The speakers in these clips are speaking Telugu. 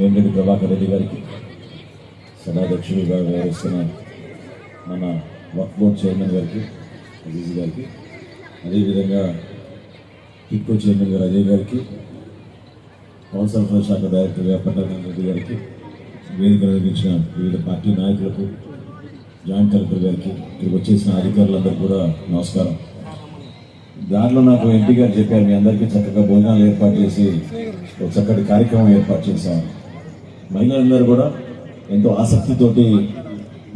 వేమిరెడ్డి ప్రభాకర్ రెడ్డి గారికి సభాధ్యక్షుడిగా వ్యవహరిస్తున్న మన వక్ బోర్డ్ చైర్మన్ గారికి అజీజ్ గారికి అదేవిధంగా టిక్కో చైర్మన్ గారు అజయ్ గారికి పవర్ సరఫరా శాఖ డైరెక్టర్ పట్టాభి రెడ్డి గారికి వేదిక నిర్వహించిన వివిధ పార్టీ నాయకులకు జాయింట్ కలెక్టర్ గారికి ఇక్కడికి వచ్చేసిన అధికారులందరూ కూడా నమస్కారం. దాంట్లో నాకు ఎంపీ గారు చెప్పారు మీ అందరికీ చక్కగా భోజనాలు ఏర్పాటు చేసి ఒక చక్కటి కార్యక్రమం ఏర్పాటు చేశాను మహిళలందరూ కూడా ఎంతో ఆసక్తితోటి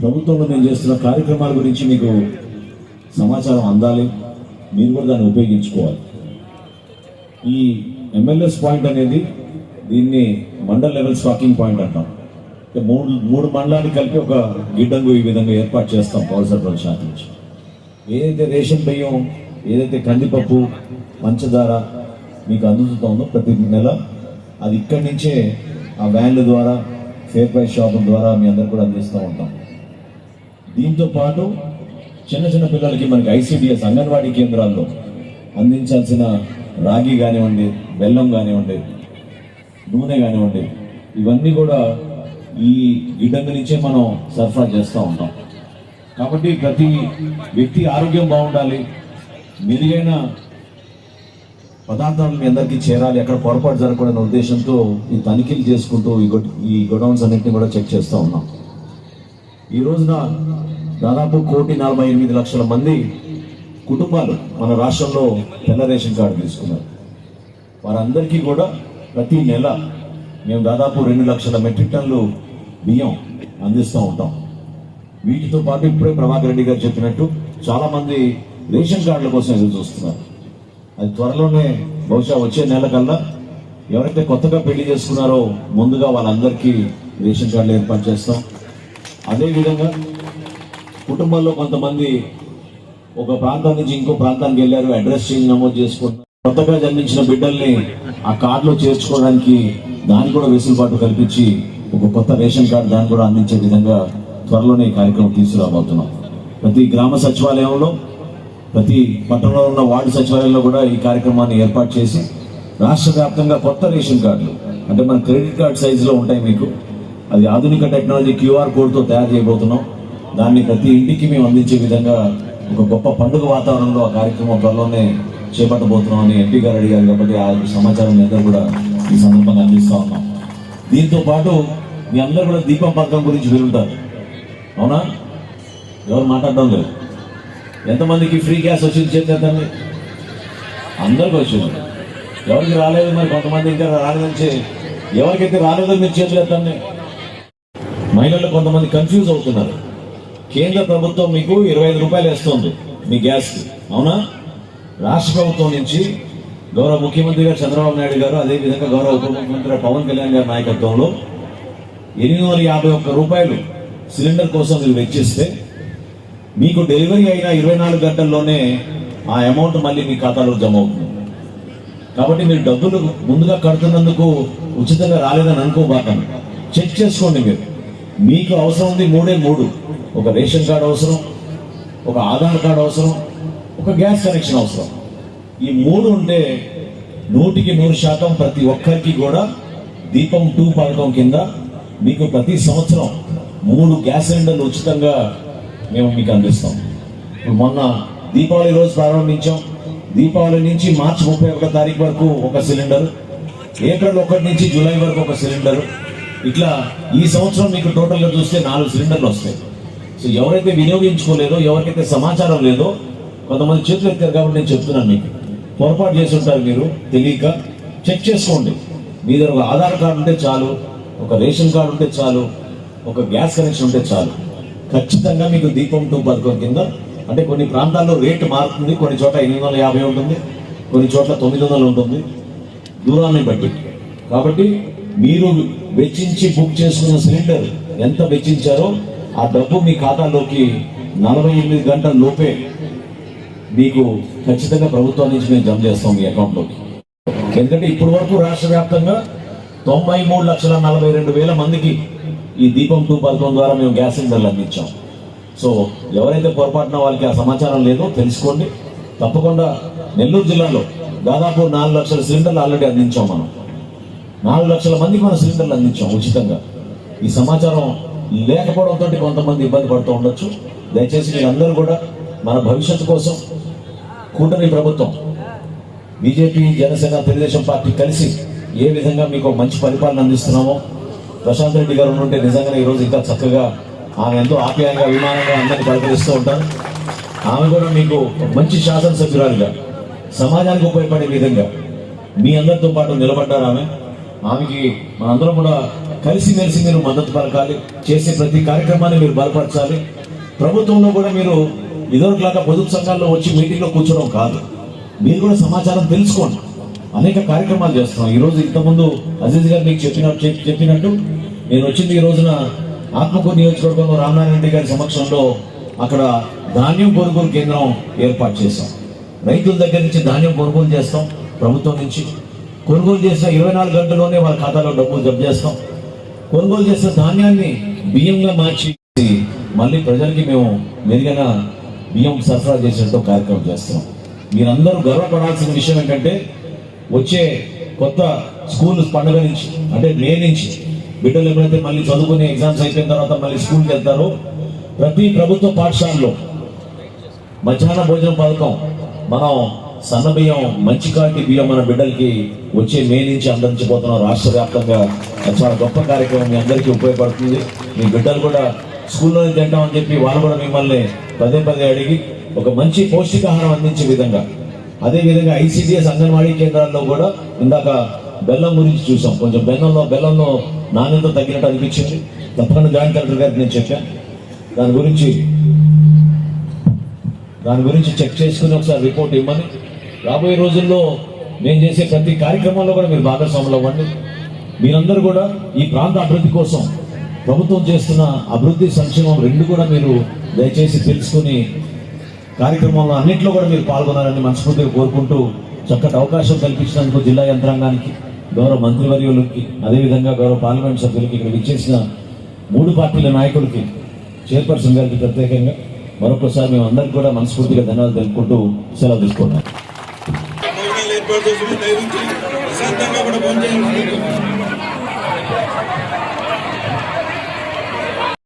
ప్రభుత్వంలో నేను చేస్తున్న కార్యక్రమాల గురించి మీకు సమాచారం అందాలి. మీరు కూడా దాన్ని ఉపయోగించుకోవాలి. ఈ ఎంఎల్ఎస్ పాయింట్ అనేది దీన్ని మండల్ లెవెల్ స్టాకింగ్ పాయింట్ అంటాం. అంటే మూడు మూడు మండలాన్ని కలిపి ఒక గిడ్డంగు ఈ విధంగా ఏర్పాటు చేస్తాం పౌర సరఫరా శాఖ నుంచి. ఏదైతే రేషన్ బియ్యం ఏదైతే కందిపప్పు పంచదార మీకు అందుతుందో ప్రతి నెల అది ఇక్కడి నుంచే ఆ వ్యాన్ల ద్వారా ఫేర్ ప్రైస్ షాపుల ద్వారా మీ అందరు కూడా అందిస్తూ ఉంటాం. దీంతో పాటు చిన్న చిన్న పిల్లలకి మనకి ఐసీడిఎస్ అంగన్వాడీ కేంద్రాల్లో అందించాల్సిన రాగి కానివ్వండి బెల్లం కానివ్వండి నూనె కానివ్వండి ఇవన్నీ కూడా ఈ గిడ్డంగి నుంచే మనం సరఫరా చేస్తూ ఉంటాం. కాబట్టి ప్రతి వ్యక్తి ఆరోగ్యం బాగుండాలి. మెరుగైన పదార్థాలు మీ అందరికీ చేరాలి ఎక్కడ పొరపాటు జరగకూడని ఉద్దేశంతో ఈ తనిఖీలు చేసుకుంటూ ఈ గొ ఈ గొడౌన్స్ అన్నింటినీ కూడా చెక్ చేస్తూ ఉన్నాం. ఈ రోజున దాదాపు కోటి నలభై ఎనిమిది లక్షల మంది కుటుంబాలు మన రాష్ట్రంలో తెల్ల రేషన్ కార్డు తీసుకున్నారు. వారందరికీ కూడా ప్రతి నెల మేము దాదాపు రెండు లక్షల మెట్రిక్ టన్లు బియ్యం అందిస్తూ ఉంటాం. వీటితో పాటు ఇప్పుడే ప్రభాకర్ రెడ్డి గారు చెప్పినట్టు చాలామంది రేషన్ కార్డుల కోసం ఎదురు చూస్తున్నారు అది త్వరలోనే బహుశా వచ్చే నెల కల్లా ఎవరైతే కొత్తగా పెళ్ళి చేసుకున్నారో ముందుగా వాళ్ళందరికీ రేషన్ కార్డులు ఏర్పాటు చేస్తాం. అదేవిధంగా కుటుంబంలో కొంతమంది ఒక ప్రాంతం నుంచి ఇంకో ప్రాంతానికి వెళ్ళారు అడ్రస్ చేంజ్ నమోదు చేసుకుంటారు కొత్తగా జన్మించిన బిడ్డల్ని ఆ కార్డులో చేర్చుకోవడానికి దాన్ని కూడా వెసులుబాటు కల్పించి ఒక కొత్త రేషన్ కార్డు దాన్ని కూడా అందించే విధంగా త్వరలోనే ఈ కార్యక్రమం తీసుకురాబోతున్నాం. ప్రతి గ్రామ సచివాలయంలో ప్రతి పట్టణంలో ఉన్న వార్డు సచివాలయంలో కూడా ఈ కార్యక్రమాన్ని ఏర్పాటు చేసి రాష్ట్ర వ్యాప్తంగా కొత్త రేషన్ కార్డులు అంటే మన క్రెడిట్ కార్డ్ సైజులో ఉంటాయి మీకు. అది ఆధునిక టెక్నాలజీ క్యూఆర్ కోడ్తో తయారు చేయబోతున్నాం. దాన్ని ప్రతి ఇంటికి మేము అందించే విధంగా ఒక గొప్ప పండుగ వాతావరణంలో ఆ కార్యక్రమం త్వరలోనే చేపట్టబోతున్నాం అని ఎంపీ గారు అడిగారు కాబట్టి ఆ సమాచారం మీద కూడా ఈ సందర్భంగా అందిస్తూ ఉన్నాం. దీంతో పాటు మీ అందరూ కూడా దీపం పథకం గురించి వినుంటారు. అవునా? ఎవరు మాట్లాడడం లేదు? ఎంతమందికి ఫ్రీ గ్యాస్ వచ్చింది చేద్దాన్ని అందరికి వచ్చింది. ఎవరికి రాలేదు మరి కొంతమంది ఇంకా రాలేదని ఎవరికైతే రాలేదో మీరు చేతులు మహిళలు కొంతమంది కన్ఫ్యూజ్ అవుతున్నారు. కేంద్ర ప్రభుత్వం మీకు ఇరవై ఐదు రూపాయలు వేస్తుంది మీ గ్యాస్కి. అవునా? రాష్ట్ర ప్రభుత్వం నుంచి గౌరవ ముఖ్యమంత్రి గారు చంద్రబాబు నాయుడు గారు అదేవిధంగా గౌరవ ఉప ముఖ్యమంత్రి పవన్ కళ్యాణ్ గారి నాయకత్వంలో ఎనిమిది వందల యాభై ఒక్క రూపాయలు సిలిండర్ కోసం మీరు వెచ్చిస్తే మీకు డెలివరీ అయిన ఇరవై నాలుగు గంటల్లోనే ఆ అమౌంట్ మళ్ళీ మీ ఖాతాలో జమ అవుతుంది. కాబట్టి మీరు డబ్బులు ముందుగా కడుతున్నందుకు ఉచితంగా రాలేదని అనుకోబాకండి చెక్ చేసుకోండి మీరు. మీకు అవసరం ఉంది మూడే మూడు. ఒక రేషన్ కార్డు అవసరం ఒక ఆధార్ కార్డు అవసరం ఒక గ్యాస్ కనెక్షన్ అవసరం. ఈ మూడు ఉంటే నూటికి నూరు శాతం ప్రతి ఒక్కరికి కూడా దీపం టూ పథకం కింద మీకు ప్రతి సంవత్సరం మూడు గ్యాస్ సిలిండర్లు ఉచితంగా మేము మీకు అందిస్తాం. ఇప్పుడు మొన్న దీపావళి రోజు ప్రారంభించాం. దీపావళి నుంచి మార్చి ముప్పై ఒకటో తారీఖు వరకు ఒక సిలిండర్ ఏప్రిల్ ఒకటి నుంచి జూలై వరకు ఒక సిలిండర్. ఇట్లా ఈ సంవత్సరం మీకు టోటల్గా చూస్తే నాలుగు సిలిండర్లు వస్తాయి. సో ఎవరైతే వినియోగించుకోలేదో ఎవరికైతే సమాచారం లేదో కొంతమంది చేతులు ఎత్తారు కాబట్టి నేను చెప్తున్నాను మీకు. పొరపాటు చేసి ఉంటారు మీరు తెలియక చెక్ చేసుకోండి. మీ దగ్గర ఒక ఆధార్ కార్డు ఉంటే చాలు ఒక రేషన్ కార్డు ఉంటే చాలు ఒక గ్యాస్ కనెక్షన్ ఉంటే చాలు. ఖచ్చితంగా మీకు దీపం టూ పథకం కింద అంటే కొన్ని ప్రాంతాల్లో రేటు మారుతుంది కొన్ని చోట్ల ఎనిమిది వందల యాభై ఉంటుంది కొన్ని చోట్ల తొమ్మిది వందలు ఉంటుంది. దూరాన్ని బట్టి. కాబట్టి మీరు వెచ్చించి బుక్ చేసుకున్న సిలిండర్ ఎంత వెచ్చించారో ఆ డబ్బు మీ ఖాతాలోకి నలభై ఎనిమిది గంటల లోపే మీకు ఖచ్చితంగా ప్రభుత్వం నుంచి మేము జమ చేస్తాం మీ అకౌంట్లోకి. ఎందుకంటే ఇప్పటి వరకు రాష్ట్ర వ్యాప్తంగా తొంభై మూడు లక్షల నలభై రెండు వేల మందికి ఈ దీపం టూ పథకం ద్వారా మేము గ్యాస్ సిలిండర్లు అందించాం. సో ఎవరైతే పొరపాటున వాళ్ళకి ఆ సమాచారం లేదో తెలుసుకోండి. తప్పకుండా నెల్లూరు జిల్లాలో దాదాపు నాలుగు లక్షల సిలిండర్లు ఆల్రెడీ అందించాం మనం. నాలుగు లక్షల మందికి మనం సిలిండర్లు అందించాం ఉచితంగా. ఈ సమాచారం లేకపోవడంతో కొంతమంది ఇబ్బంది పడుతూ ఉండొచ్చు. దయచేసి మీరందరూ కూడా మన భవిష్యత్తు కోసం కూటమి ప్రభుత్వం బీజేపీ జనసేన తెలుగుదేశం పార్టీ కలిసి ఏ విధంగా మీకు మంచి పరిపాలన అందిస్తున్నామో ప్రశాంత్ రెడ్డి గారు ఉంటే నిజంగానే ఈరోజు ఇంకా చక్కగా ఆమె ఎంతో ఆప్యాయంగా విమానంగా అందరినీ పలకరిస్తూ ఉంటారు. ఆమె కూడా మీకు మంచి శాసనసభ్యురాలుగా సమాజానికి ఉపయోగపడే విధంగా మీ అందరితో పాటు నిలబడ్డారు ఆమె. ఆమెకి మనందరం కూడా కలిసిమెలిసి మీరు మద్దతు పలకాలి చేసే ప్రతి కార్యక్రమాన్ని మీరు బలపరచాలి. ప్రభుత్వంలో కూడా మీరు ఇదివరకులాగా పొదుపు సంఘాల్లో వచ్చి మీటింగ్లో కూర్చోవడం కాదు. మీరు కూడా సమాచారం తెలుసుకోండి. అనేక కార్యక్రమాలు చేస్తున్నాం. ఈరోజు ఇంతకుముందు అజీజ్ గారు మీకు చెప్పినట్టు చెప్పినట్టు నేను వచ్చింది ఈ రోజున ఆత్మకూరు నియోజకవర్గంలో రామనారాయణ రెడ్డి గారి సమక్షంలో అక్కడ ధాన్యం కొనుగోలు కేంద్రం ఏర్పాటు చేశాం. రైతుల దగ్గర నుంచి ధాన్యం కొనుగోలు చేస్తాం ప్రభుత్వం నుంచి. కొనుగోలు చేసిన ఇరవై నాలుగు గంటల్లోనే వాళ్ళ ఖాతాలో డబ్బులు జమ చేస్తాం. కొనుగోలు చేసిన ధాన్యాన్ని బియ్యంగా మార్చి మళ్ళీ ప్రజలకి మేము మెరుగైన బియ్యం సరఫరా చేసేట్టు కార్యక్రమం చేస్తున్నాం. మీరందరూ గర్వపడాల్సిన విషయం ఏంటంటే వచ్చే కొత్త స్కూల్ పండుగ నుంచి అంటే మే నుంచి బిడ్డలు ఎప్పుడైతే మళ్ళీ చదువుకునే ఎగ్జామ్స్ అయిపోయిన తర్వాత మళ్ళీ స్కూల్కి వెళ్తారో ప్రతి ప్రభుత్వ పాఠశాలలో మధ్యాహ్న భోజన పథకం మనం సన్న బియ్యం మంచి కాటి బియ్యం మన బిడ్డలకి వచ్చే మే నుంచి అందించబోతున్నాం. రాష్ట్ర వ్యాప్తంగా చాలా గొప్ప కార్యక్రమం మీ అందరికీ ఉపయోగపడుతుంది. మీ బిడ్డలు కూడా స్కూల్లోనే తింటామని చెప్పి వాళ్ళు కూడా మిమ్మల్ని పదే పదే అడిగి ఒక మంచి పౌష్టికాహారం అందించే విధంగా అదేవిధంగా ఐసీడీఎస్ అంగన్వాడీ కేంద్రాల్లో కూడా ఇందాక బెల్లం గురించి చూసాం. కొంచెం బెల్లంలో బెల్లంలో నాణ్యత తగ్గినట్టు అనిపించింది. తప్పకుండా జాయింట్ కలెక్టర్ గారికి నేను చెప్పాను దాని గురించి దాని గురించి చెక్ చేసుకుని ఒకసారి రిపోర్ట్ ఇవ్వమని. రాబోయే రోజుల్లో నేను చేసే ప్రతి కార్యక్రమంలో కూడా మీరు భాగస్వాములు అవ్వండి. మీరందరూ కూడా ఈ ప్రాంత అభివృద్ధి కోసం ప్రభుత్వం చేస్తున్న అభివృద్ధి సంక్షేమం రెండు కూడా మీరు దయచేసి తెలుసుకుని కార్యక్రమంలో అన్నింటిలో కూడా మీరు పాల్గొనాలని మనస్ఫూర్తిగా కోరుకుంటూ చక్కటి అవకాశం కల్పించినందుకు జిల్లా యంత్రాంగానికి గౌరవ మంత్రివర్యులకి అదేవిధంగా గౌరవ పార్లమెంట్ సభ్యులకి ఇక్కడ విచ్చేసిన మూడు పార్టీల నాయకులకి చైర్పర్సన్ గారికి ప్రత్యేకంగా మరొకసారి మేము అందరికి కూడా మనస్ఫూర్తిగా ధన్యవాదాలు తెలుపుకుంటూ సెలవు తీసుకుంటాం